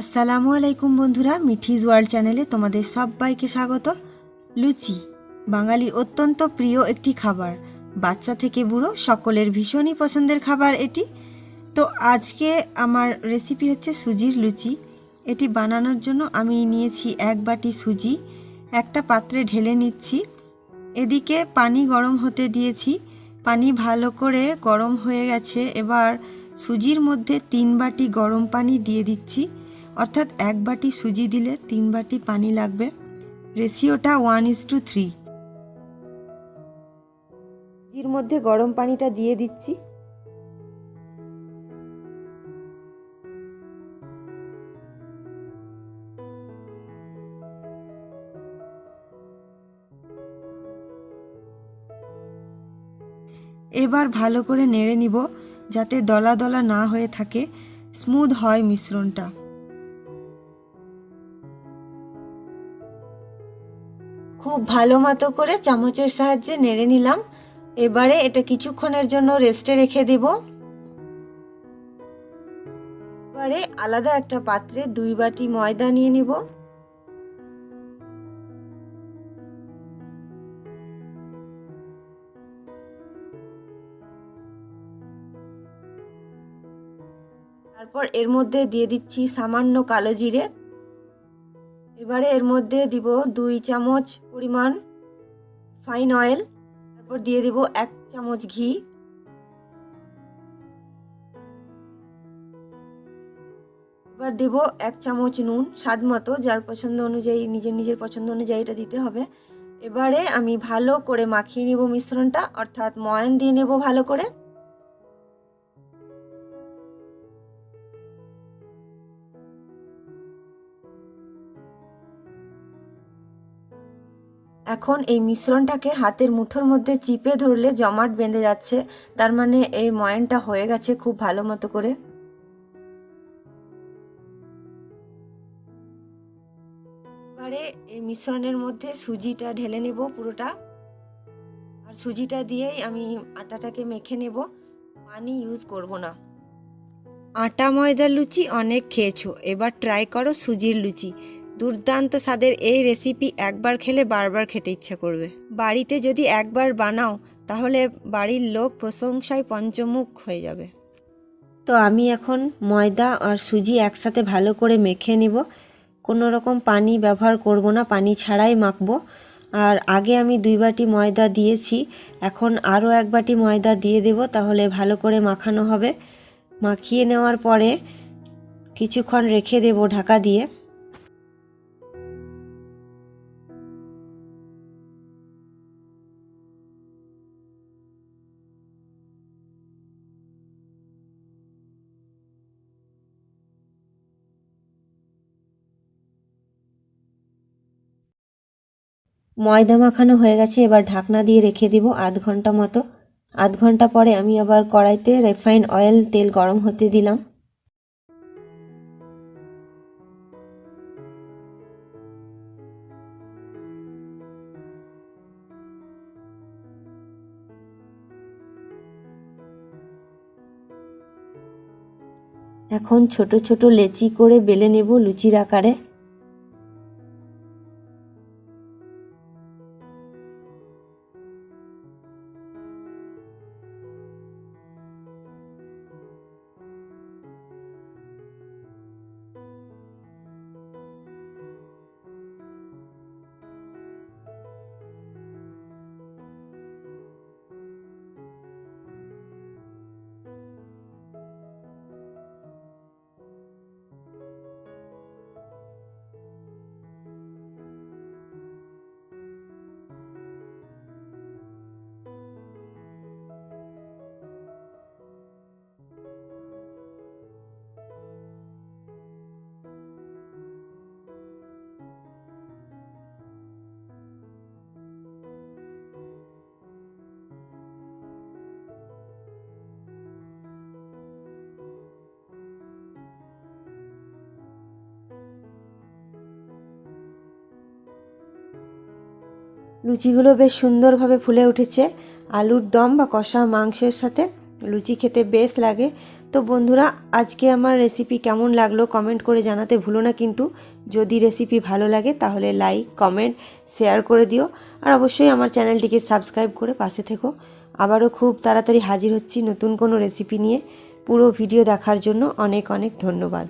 আসসালামু আলাইকুম বন্ধুরা, মিঠিজ ওয়ার্ল্ড চ্যানেলে তোমাদের সবাইকে স্বাগত। লুচি, বাঙালির অত্যন্ত প্রিয় একটি খাবার। বাচ্চা থেকে বুড়ো, সকলের ভীষণই পছন্দের খাবার এটি। তো আজকে আমার রেসিপি হচ্ছে সুজির লুচি। এটি বানানোর জন্য আমি নিয়েছি এক বাটি সুজি, একটা পাত্রে ঢেলে নিচ্ছি। এদিকে পানি গরম হতে দিয়েছি। পানি ভালো করে গরম হয়ে গেছে। এবার সুজির মধ্যে তিন বাটি গরম পানি দিয়ে দিচ্ছি। অর্থাৎ এক বাটি সুজি দিলে তিন বাটি পানি লাগবে। রেশিওটা ওয়ান ইস টু থ্রি সুজির মধ্যে গরম পানিটা দিয়ে দিচ্ছি। এবার ভালো করে নেড়ে নিব যাতে দলা দলা না হয়ে থাকে। স্মুথ হয় মিশ্রণটা। খুব ভালো মতো করে চামচের সাহায্যে নেড়ে নিলাম। এবারে এটা কিছুক্ষণের জন্য রেস্টে রেখে দেব। এবারে আলাদা একটা পাত্রে দুই বাটি ময়দা নিয়ে নিব। তারপর এর মধ্যে দিয়ে দিচ্ছি সামান্য কালো জিরে। এবারে এর মধ্যে দিব দুই চামচ পরিমাণ ফাইন অয়েল তারপর দিয়ে দিব এক চামচ ঘি। এবার দেব এক চামচ নুন, স্বাদ মতো, যার পছন্দ অনুযায়ী, নিজের নিজের পছন্দ অনুযায়ী এটা দিতে হবে। এবারে আমি ভালো করে মাখিয়ে নেব মিশ্রণটা, অর্থাৎ ময়ান দিয়ে নেব ভালো করে। এখন এই মিশ্রণটাকে হাতের মুঠোর মধ্যে চিপে ধরলে জমাট বেঁধে যাচ্ছে। তার মানে এই ময়নটা হয়ে গেছে খুব ভালো মতো করে। এবারে এই মিশ্রণের মধ্যে সুজিটা ঢেলে নেব পুরোটা। আর সুজিটা দিয়েই আমি আটাটাকে মেখে নেব। পানি ইউজ করব না। আটা, ময়দার লুচি অনেক খেয়েছো। এবার ট্রাই করো সুজির লুচি। দুর্দান্ত স্বাদের এই রেসিপি একবার খেলে বারবার খেতে ইচ্ছা করবে। বাড়িতে যদি একবার বানাও, তাহলে বাড়ির লোক প্রশংসায় পঞ্চমুখ হয়ে যাবে। তো আমি এখন ময়দা আর সুজি একসাথে ভালো করে মেখে নিব। কোনো রকম পানি ব্যবহার করব না, পানি ছাড়াই মাখবো। আর আগে আমি দুই বাটি ময়দা দিয়েছি, এখন আরও এক বাটি ময়দা দিয়ে দেব, তাহলে ভালো করে মাখানো হবে। মাখিয়ে নেওয়ার পরে কিছুক্ষণ রেখে দেব ঢাকা দিয়ে। ময়দা মাখানো হয়ে গেছে, এবার ঢাকনা দিয়ে রেখে দিব আধ ঘণ্টা মতো। আধ ঘণ্টা পরে আমি আবার কড়াইতে রিফাইন অয়েল তেল গরম হতে দিলাম। এখন ছোট ছোট লেচি করে বেলে নেব লুচির আকারে। লুচিগুলো বেশ সুন্দরভাবে ফুলে উঠেছে। আলুর দম বা কষা মাংসের সাথে লুচি খেতে বেশ লাগে। তো বন্ধুরা, আজকে আমার রেসিপি কেমন লাগল কমেন্ট করে জানাতে ভুলো না কিন্তু। যদি রেসিপি ভালো লাগে তাহলে লাইক কমেন্ট শেয়ার করে দিও। আর অবশ্যই আমার চ্যানেলটিকে সাবস্ক্রাইব করে পাশে থেকো। আবারও খুব তাড়াতাড়ি হাজির হচ্ছি নতুন কোনো রেসিপি নিয়ে। পুরো ভিডিও দেখার জন্য অনেক অনেক ধন্যবাদ।